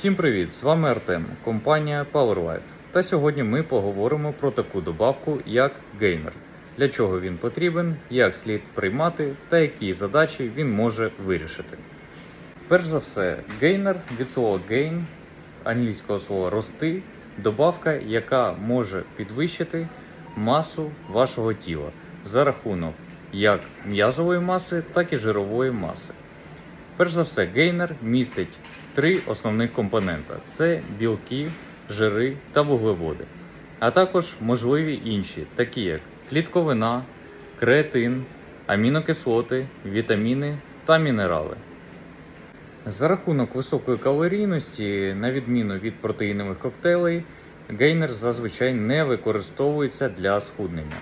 Всім привіт! З вами Артем, компанія PowerLife. Та сьогодні ми поговоримо про таку добавку, як геймер. Для чого він потрібен, як слід приймати та які задачі він може вирішити. Перш за все, гейнер від слова gain, англійського слова рости, добавка, яка може підвищити масу вашого тіла за рахунок як м'язової маси, так і жирової маси. Перш за все, гейнер містить три основних компонента: це білки, жири та вуглеводи, а також можливі інші, такі як клітковина, креатин, амінокислоти, вітаміни та мінерали. За рахунок високої калорійності, на відміну від протеїнових коктейлей, гейнер зазвичай не використовується для схуднення.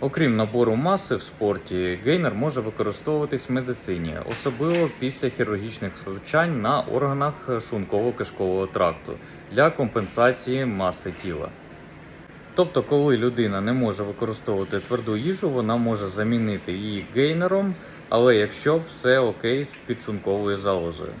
Окрім набору маси в спорті, гейнер може використовуватись в медицині, особливо після хірургічних втручань на органах шлунково-кишкового тракту для компенсації маси тіла. Тобто, коли людина не може використовувати тверду їжу, вона може замінити її гейнером, але якщо все окей з підшлунковою залозою.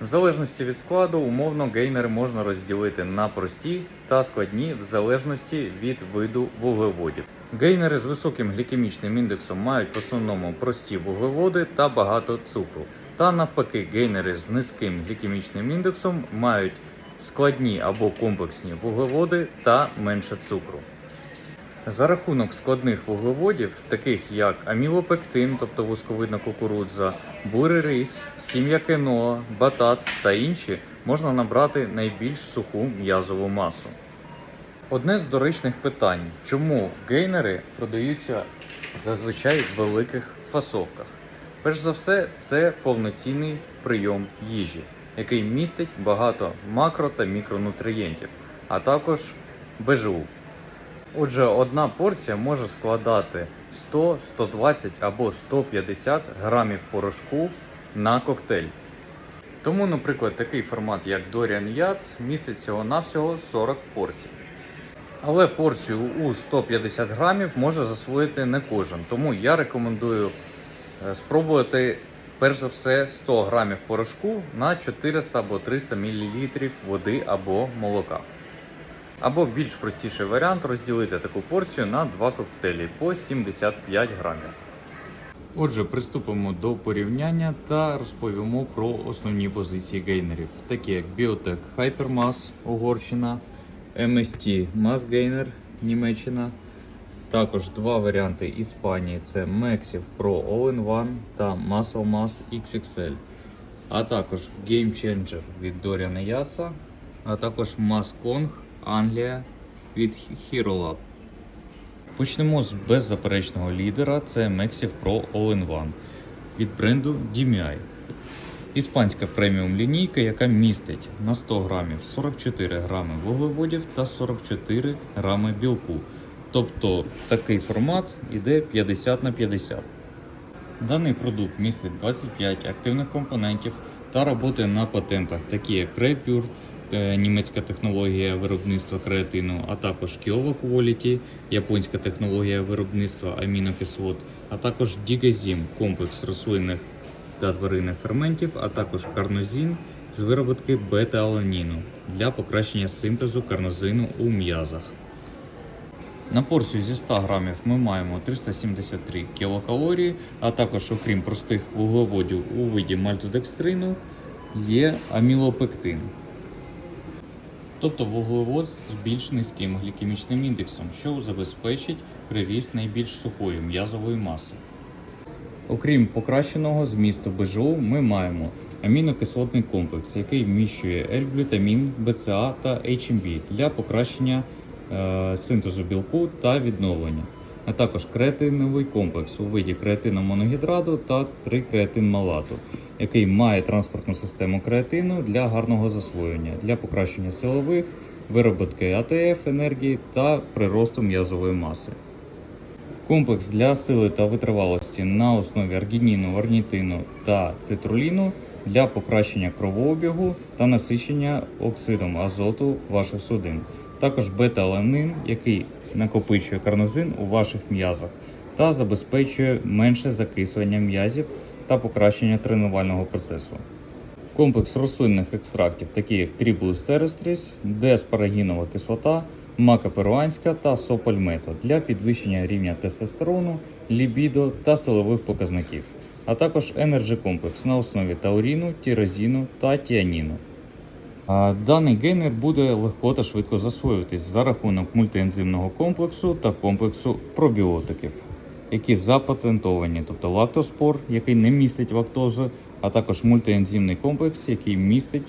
В залежності від складу, умовно гейнери можна розділити на прості та складні в залежності від виду вуглеводів. Гейнери з високим глікемічним індексом мають в основному прості вуглеводи та багато цукру. Та навпаки, гейнери з низьким глікемічним індексом мають складні або комплексні вуглеводи та менше цукру. За рахунок складних вуглеводів, таких як амілопектин, тобто вузьковидна кукурудза, бурий рис, сім'я киноа, батат та інші, можна набрати найбільш суху м'язову масу. Одне з доречних питань, чому гейнери продаються зазвичай в великих фасовках? Перш за все, це повноцінний прийом їжі, який містить багато макро та мікронутрієнтів, а також БЖУ. Отже, одна порція може складати 100, 120 або 150 грамів порошку на коктейль. Тому, наприклад, такий формат, як Dorian Yachts, містить всього-навсього 40 порцій. Але порцію у 150 грамів може засвоїти не кожен. Тому я рекомендую е, спробувати перш за все 100 грамів порошку на 400 або 300 мл води або молока. Або більш простіший варіант розділити таку порцію на два коктейлі по 75 грамів. Отже, приступимо до порівняння та розповімо про основні позиції гейнерів, такі як Biotech Hypermass Угорщина, MST Mass Gainer Німеччина. Також два варіанти Іспанії це Maxiv Pro All-in-One та Muscle Mass XXL. А також Game Changer від Dorian Yates, а також Mass Kong Англія від HeroLab. Почнемо з беззаперечного лідера це Maxiv Pro All-in-One від бренду DMI. Іспанська преміум лінійка, яка містить на 100 грамів 44 грами вуглеводів та 44 грами білку. Тобто такий формат іде 50 на 50. Даний продукт містить 25 активних компонентів та роботи на патентах, такі як Crepure, е, німецька технологія виробництва креатину, а також Kiowa Quality, японська технологія виробництва амінокислот, а також Digazim, комплекс рослинних та тваринних ферментів, а також карнозин з вироботки бета-аланіну для покращення синтезу карнозину у м'язах. На порцію зі 100 грамів ми маємо 373 кілокалорії, а також, окрім простих вуглеводів у виді мальтодекстрину, є амілопектин. Тобто вуглевод з більш низьким глікемічним індексом, що забезпечить приріст найбільш сухої м'язової маси. Окрім покращеного змісту БЖУ, ми маємо амінокислотний комплекс, який вміщує L-глютамін, БЦА та HMB для покращення е, синтезу білку та відновлення, а також креатиновий комплекс у виді креатиномоногідрату та 3-креатинмалату, який має транспортну систему креатину для гарного засвоєння, для покращення силових, вироботки АТФ енергії та приросту м'язової маси. Комплекс для сили та витривалості на основі аргініну, орнітину та цитруліну для покращення кровообігу та насичення оксидом азоту ваших судин. Також бета-аланин, який накопичує карнозин у ваших м'язах та забезпечує менше закислення м'язів та покращення тренувального процесу. Комплекс рослинних екстрактів, такі як Tribulus terrestris, деаспарагінова кислота, мака перуанська та сопальмето для підвищення рівня тестостерону, лібідо та силових показників, а також Energy комплекс на основі тауріну, тірозіну та тіаніну. Даний гейнер буде легко та швидко засвоюватись за рахунок мультиензимного комплексу та комплексу пробіотиків, які запатентовані, тобто лактоспор, який не містить лактозу, а також мультиензимний комплекс, який містить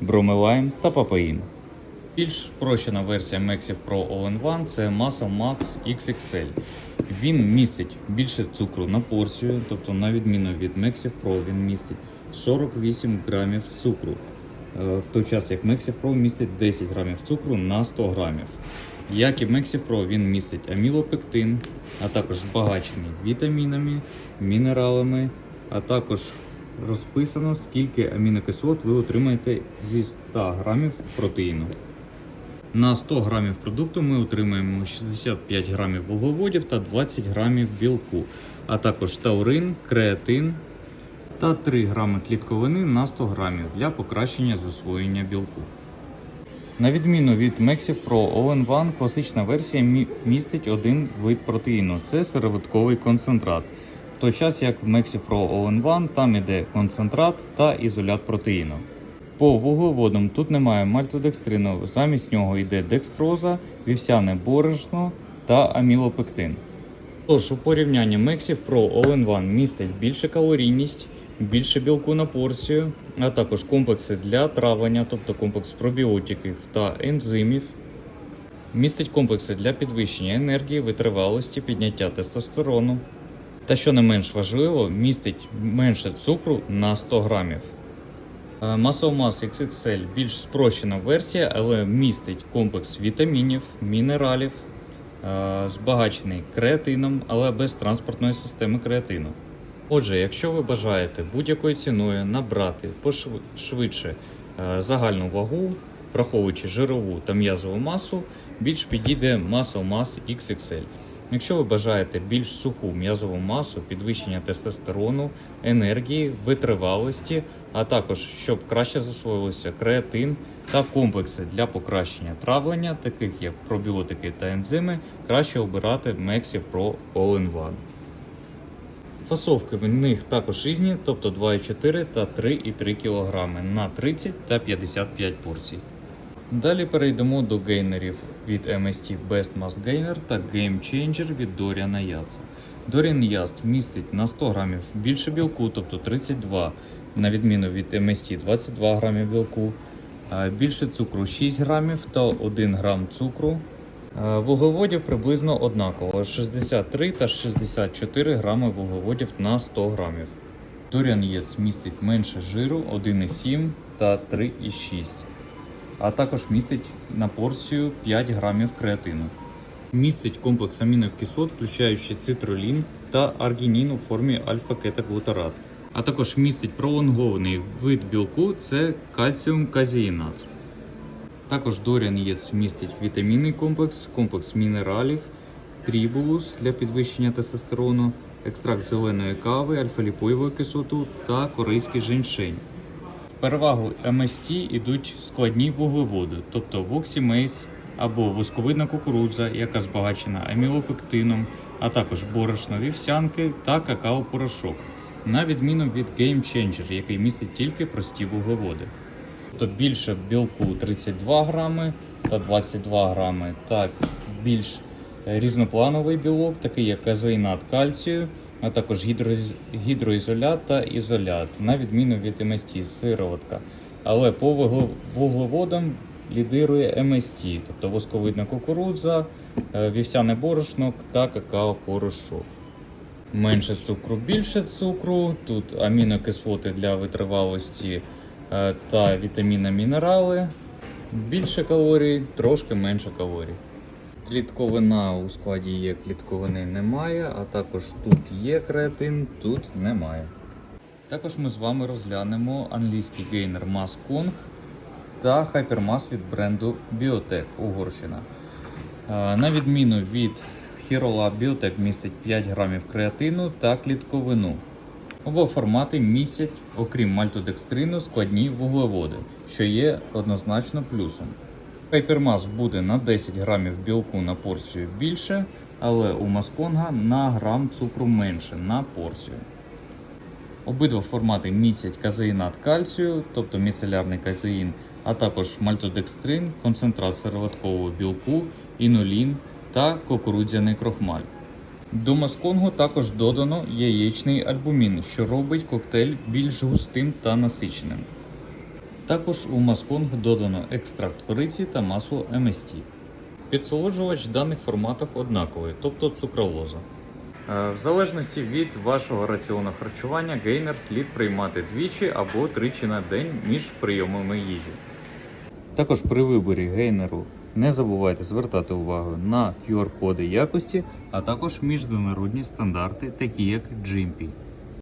бромелайн та папаїн. Більш спрощена версія Maxif Pro All-in-One це Muscle Max XXL. Він містить більше цукру на порцію, тобто на відміну від Maxif Pro він містить 48 грамів цукру. Е, В той час як Maxif Pro містить 10 грамів цукру на 100 грамів. Як і Pro, він містить амілопектин, а також збагачений вітамінами, мінералами, а також розписано, скільки амінокислот ви отримаєте зі 100 грамів протеїну. На 100 грамів продукту ми отримаємо 65 грамів вуглеводів та 20 грамів білку, а також таурин, креатин та 3 грами клітковини на 100 грамів для покращення засвоєння білку. На відміну від Maxif Pro All-in-One, класична версія містить один вид протеїну це сироватковий концентрат. В той час як в Maxif Pro All-in-One там іде концентрат та ізолят протеїну. По вуглеводам тут немає мальтодекстрину, замість нього йде декстроза, вівсяне борошно та амілопектин. Тож у порівнянні Maxif Pro All-in-One містить більше калорійність, більше білку на порцію, а також комплекси для травлення, тобто комплекс пробіотиків та ензимів. Містить комплекси для підвищення енергії, витривалості, підняття тестостерону. Та що не менш важливо, містить менше цукру на 100 грамів. Muscle Mass XXL більш спрощена версія, але містить комплекс вітамінів, мінералів, е, збагачений креатином, але без транспортної системи креатину. Отже, якщо ви бажаєте будь-якою ціною набрати пошв- швидше е, загальну вагу, враховуючи жирову та м'язову масу, більш підійде Muscle Mass XXL. Якщо ви бажаєте більш суху м'язову масу, підвищення тестостерону, енергії, витривалості, а також щоб краще засвоїлося креатин та комплекси для покращення травлення, таких як пробіотики та ензими, краще обирати Maxi Pro All-in-One. Фасовки в них також різні, тобто 2,4 та 3,3 кг на 30 та 55 порцій. Далі перейдемо до гейнерів від MST Best Mass Gainer та Game Changer від Dorian Yates. Dorian Yates містить на 100 грамів більше білку, тобто 32, на відміну від MST 22 грамів білку, більше цукру 6 грамів та 1 грам цукру. Е, Вуглеводів приблизно однаково 63 та 64 грами вуглеводів на 100 грамів. Dorian Yates містить менше жиру 1,7 та 3,6 а також містить на порцію 5 грамів креатину. Містить комплекс амінокислот, включаючи цитрулін та аргінін у формі альфа-кетоглутарат. А також містить пролонгований вид білку це кальціум казеїнат. Також Yates містить вітамінний комплекс, комплекс мінералів, трібулус для підвищення тестостерону, екстракт зеленої кави, альфа-ліпоєву кислоту та корейський женьшень. В перевагу MST йдуть складні вуглеводи, тобто воксімейс або восковидна кукурудза, яка збагачена амілопектином, а також борошно вівсянки та какао-порошок, на відміну від Game Changer, який містить тільки прості вуглеводи. Тобто більше білку 32 грами та 22 грами, та більш різноплановий білок, такий як казеїнат кальцію, а також гідроіз- гідроізолят та ізолят, на відміну від МСТ сироватка. Але по вуглеводам лідирує МСТ, тобто восковидна кукурудза, е, вівсяне борошно та какао-порошок. Менше цукру, більше цукру. Тут амінокислоти для витривалості та вітаміни, мінерали. Більше калорій, трошки менше калорій. Клітковина у складі є, клітковини немає, а також тут є креатин, тут немає. Також ми з вами розглянемо англійський гейнер Mass Kong та Hypermass від бренду Biotech Угорщина. Е, На відміну від Hierolab Biotech містить 5 грамів креатину та клітковину. Оба формати містять, окрім мальтодекстрину, складні вуглеводи, що є однозначно плюсом. Хайпермас буде на 10 грамів білку на порцію більше, але у масконга на грам цукру менше на порцію. Обидва формати містять казеїнат кальцію, тобто міцелярний казеїн, а також мальтодекстрин, концентрат сироваткового білку, інулін та кукурудзяний крохмаль. До масконгу також додано яєчний альбумін, що робить коктейль більш густим та насиченим. Також у масконг додано екстракт кориці та масло MST. Підсолоджувач в даних форматах однаковий, тобто цукролоза. Е, В залежності від вашого раціону харчування, гейнер слід приймати двічі або тричі на день між прийомами їжі. Також при виборі гейнеру не забувайте звертати увагу на QR-коди якості, а також міжнародні стандарти, такі як GMP.